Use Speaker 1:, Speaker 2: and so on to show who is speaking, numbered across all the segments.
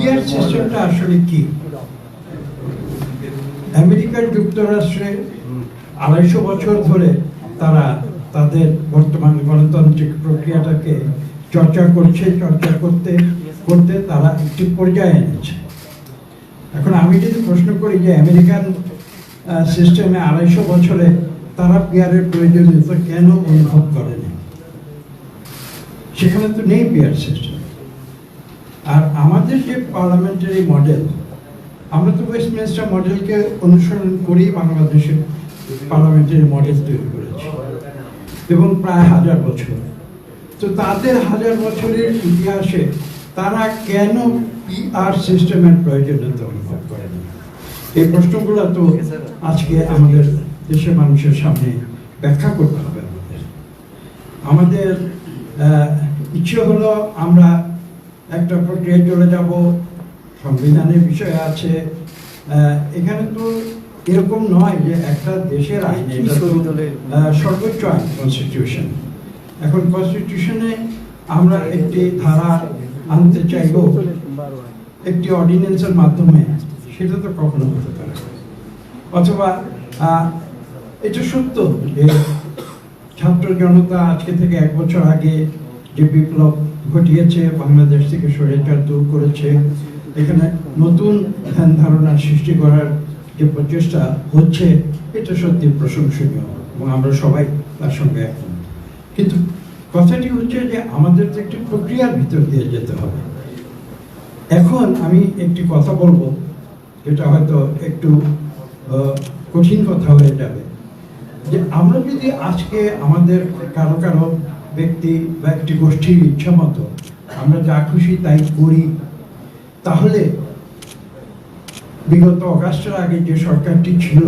Speaker 1: Peer সিস্টেমটা আসলে কি? আমেরিকার যুক্তরাষ্ট্রে আড়াইশো বছর ধরে তারা তাদের বর্তমান গণতান্ত্রিক প্রক্রিয়াটাকে চর্চা করছে চর্চা করতে করতে তারা একটি পর্যায়ে এনেছে। এখন আমি যদি প্রশ্ন করি যে আমেরিকান সিস্টেমে আড়াইশো বছরে তারা পিয়ারের প্রয়োজনীয়তা কেন অনুভব করেনি? সেখানে তো নেই পিয়ার সিস্টেম। আর আমাদের যে পার্লামেন্টারি মডেল আমরা তো ওয়েস্টমিনিস্টার মডেলকে অনুসরণ করেই বাংলাদেশের পার্লামেন্টারি মডেল তৈরি করেছি, এবং প্রায় হাজার বছর। তো তাদের হাজার বছরের ইতিহাসে তারা কেন পিআর সিস্টেমের প্রয়োজনীয়তা অনুভব করেন? এই প্রশ্নগুলো তো আজকে আমাদের দেশের মানুষের সামনে ব্যাখ্যা করতে হবে আমাদের। আমাদের ইচ্ছে হলো আমরা একটা প্রক্রিয়ায় চলে যাব সংবিধানের বিষয় আছে। এখানে তো এরকম নয় যে একটা দেশের আইন সর্বোচ্চ আইন কনস্টিটিউশন এখন কনস্টিটিউশনে আমরা একটি ধারা আনতে চাইব একটি অর্ডিন্যান্সের মাধ্যমে সেটা তো কখনো হতে পারে অথবা এটা সত্য যে ছাত্র জনতা আজকে থেকে এক বছর আগে যে বিপ্লব ঘটিয়েছে, বাংলাদেশ থেকে স্বৈরাচার দূর করেছে, এখানে নতুন ধ্যান ধারণা সৃষ্টি করার যে প্রচেষ্টা হচ্ছে, এটা সত্যি প্রশংসনীয় এবং আমরা সবাই তার সঙ্গে একমত। কিন্তু কথাটি হচ্ছে যে আমাদের তো একটি প্রক্রিয়ার ভিতর দিয়ে যেতে হবে। এখন আমি একটি কথা বলব, যেটা হয়তো একটু কঠিন কথা হয়ে যাবে। যে আমরা যদি আজকে আমাদের কারও কারও ব্যক্তি বা একটি গোষ্ঠীর ইচ্ছা মতো আমরা যা খুশি তাই করি। তাহলে বিগত অগাস্টের আগে যে সরকারটি ছিল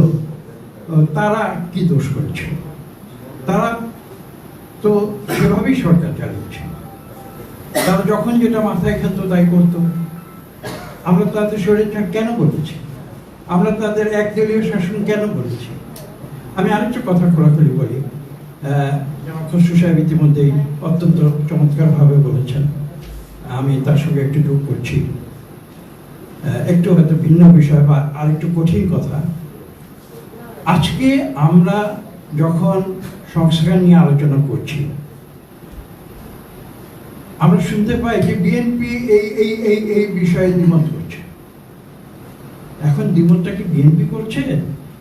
Speaker 1: তারা কি দোষ করেছিল তারা তো সেভাবেই সরকার চালিয়েছে। তারা যখন যেটা মাথায় খেত তাই করতো। আমরা তাদের শরীরটা কেন বলেছি? আমরা তাদের একদলীয় শাসন কেন বলেছি? আমি আরেকটা কথা খোলাখুলি বলি। খসরু সাহেব ইতিমধ্যেই অত্যন্ত চমৎকারভাবে বলেছেন। আমি তার সঙ্গে একটু যোগ করছি। একটু হয়তো ভিন্ন বিষয় বা আরেকটু কঠিন কথা। আজকে আমরা যখন সংস্কার নিয়ে আলোচনা করছি, আমরা শুনতে পাই যে বিএনপি এই এই এই এই বিষয়ে দ্বিমত করছে। এখন দ্বিমতটা কি বিএনপি করছে?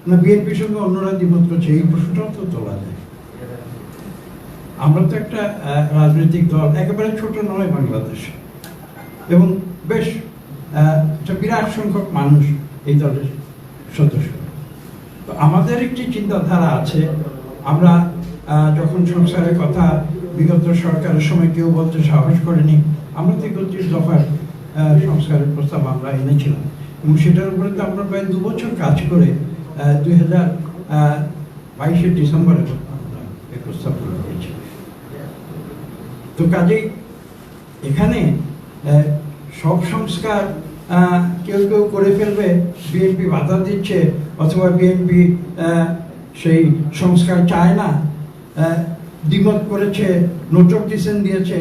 Speaker 1: না বিএনপির সঙ্গে অন্যরা দ্বিমত করছে? এই প্রশ্নটাও তো তোলা যায়। আমরা তো একটা রাজনৈতিক দল, একেবারে ছোট নয় বাংলাদেশ। এবং বেশ একটা বিরাট সংখ্যক মানুষ এই দলের সদস্য। তো আমাদের একটি চিন্তাধারা আছে, আমরা যখন সংসারের কথা বিগত সরকারের সময় কেউ বলতে সাহস করেনি, আমরা তো একত্রিশ দফার সংস্কারের প্রস্তাব আমরা এনেছিলাম। এবং সেটার উপরে তো আমরা প্রায় দু বছর কাজ করে দুই হাজার বাইশের ডিসেম্বরে প্রস্তাবগুলো করেছি তো কাজেই এখানে সব সংস্কার কেউ কেউ করে ফেলবে। বিএনপি বাধা দিচ্ছে, অথবা বিএনপি সেই সংস্কার চায় না। দ্বিমত করেছে, নোটক ডিসেন দিয়েছে।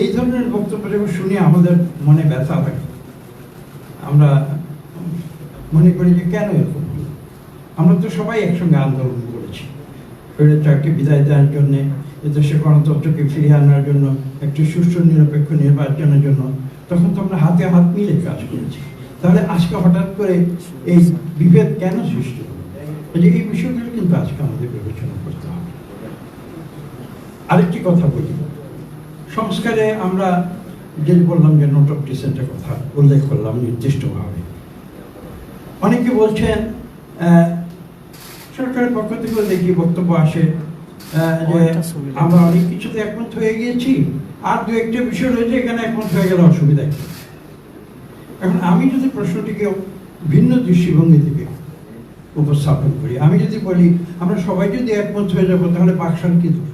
Speaker 1: এই ধরনের বক্তব্য যখন শুনি আমাদের মনে ব্যথা হয় আমরা মনে করি যে কেন এরকম? আমরা তো সবাই একসঙ্গে আন্দোলন করেছি। স্বৈরাচারকে বিদায় দেওয়ার জন্য এদেশে গণতন্ত্রকে ফিরিয়ে আনার জন্য, একটি সুষ্ঠু নিরপেক্ষ নির্বাচনের জন্য, তখন তো আমরা হাতে হাত মিলে কাজ করেছি। তাহলে আজকে হঠাৎ করে এই বিভেদ কেন সৃষ্টি হলো? এই বিষয়গুলো কিন্তু আজকে আমাদের বিবেচনা করতে হবে। আরেকটি কথা বলি। সংস্কারে আমরা যে বললাম যে নোট অফ ডিসেন্টের কথা উল্লেখ করলাম নির্দিষ্টভাবে। অনেকে বলছেন সরকারের পক্ষ থেকেও দেখি বক্তব্য আসে যে আমরা অনেক কিছুতে একমত হয়ে গিয়েছি আর দু একটা বিষয় রয়েছে এখানে একমত হয়ে গেলে অসুবিধা কি? এখন আমি যদি প্রশ্নটিকে ভিন্ন দৃষ্টিভঙ্গি থেকে উপস্থাপন করি আমি যদি বলি আমরা সবাই যদি একমত হয়ে যাব তাহলে বাকশাল কি দোষ?